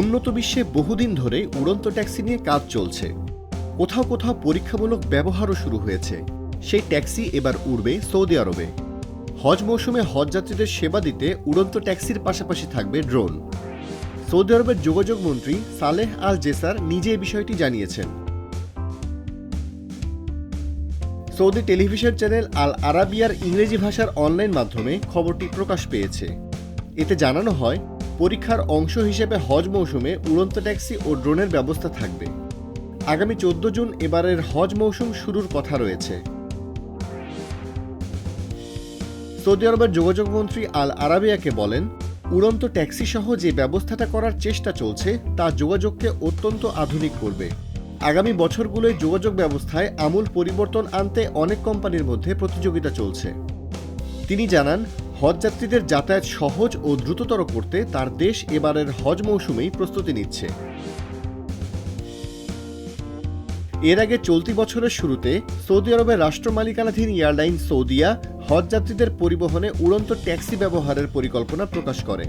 উন্নত বিশ্বে বহুদিন ধরে উড়ন্ত ট্যাক্সি নিয়ে কাজ চলছে। কোথাও কোথাও পরীক্ষামূলক ব্যবহারও শুরু হয়েছে। সেই ট্যাক্সি এবার উড়বে সৌদি আরবে। হজ মৌসুমে হজযাত্রীদের সেবা দিতে উড়ন্ত ট্যাক্সির পাশাপাশি থাকবে ড্রোন। সৌদি আরবের যোগাযোগ মন্ত্রী সালেহ আল জেসার নিজে বিষয়টি জানিয়েছেন। সৌদি টেলিভিশন চ্যানেল আল আরাবিয়ার ইংরেজি ভাষার অনলাইন মাধ্যমে খবরটি প্রকাশ পেয়েছে। এতে জানানো হয় পরীক্ষার অংশ হিসেবে হজ মৌসুমে উড়ন্ত ট্যাক্সি ও ড্রোনের ব্যবস্থা থাকবে। আগামী চোদ্দ জুন এবারের হজ মৌসুম শুরুর কথা রয়েছে। সৌদি আরবের যোগাযোগ মন্ত্রী আল আরাবিয়াকে বলেন, উড়ন্ত ট্যাক্সি সহ যে ব্যবস্থাটা করার চেষ্টা চলছে, তা যোগাযোগকে অত্যন্ত আধুনিক করবে। আগামী বছরগুলোয় যোগাযোগ ব্যবস্থায় আমূল পরিবর্তন আনতে অনেক কোম্পানির মধ্যে প্রতিযোগিতা চলছে। তিনি জানান হজযাত্রীদের যাতায়াত সহজ ও দ্রুততর করতে তার দেশ এবারের হজ মৌসুমেই প্রস্তুতি নিচ্ছে। এর আগে চলতি বছরের শুরুতে সৌদি আরবের রাষ্ট্র মালিকানাধীন এয়ারলাইন সৌদিয়া হজযাত্রীদের পরিবহনে উড়ন্ত ট্যাক্সি ব্যবহারের পরিকল্পনা প্রকাশ করে।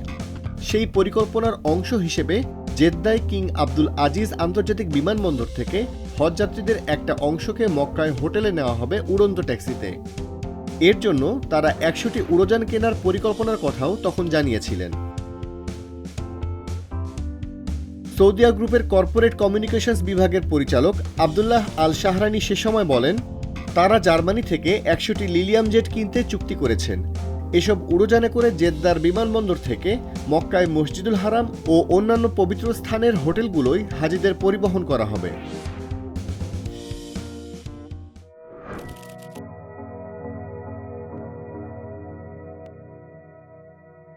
সেই পরিকল্পনার অংশ হিসেবে জেদ্দায় কিং আব্দুল আজিজ আন্তর্জাতিক বিমানবন্দর থেকে হজযাত্রীদের একটা অংশকে মক্কায় হোটেলে নেওয়া হবে উড়ন্ত ট্যাক্সিতে। এর জন্য তারা একশোটি উড়োযান কেনার পরিকল্পনার কথাও তখন জানিয়েছিলেন। সৌদিয়া গ্রুপের কর্পোরেট কমিউনিকেশনস বিভাগের পরিচালক আবদুল্লাহ আল শাহরানি সে সময় বলেন, তারা জার্মানি থেকে একশোটি লিলিয়াম জেট কিনতে চুক্তি করেছেন। এসব উড়োজানে করে জেদ্দার বিমানবন্দর থেকে মক্কায় মসজিদুল হারাম ও অন্যান্য পবিত্র স্থানের হোটেলগুলোই হাজিদের পরিবহন করা হবে।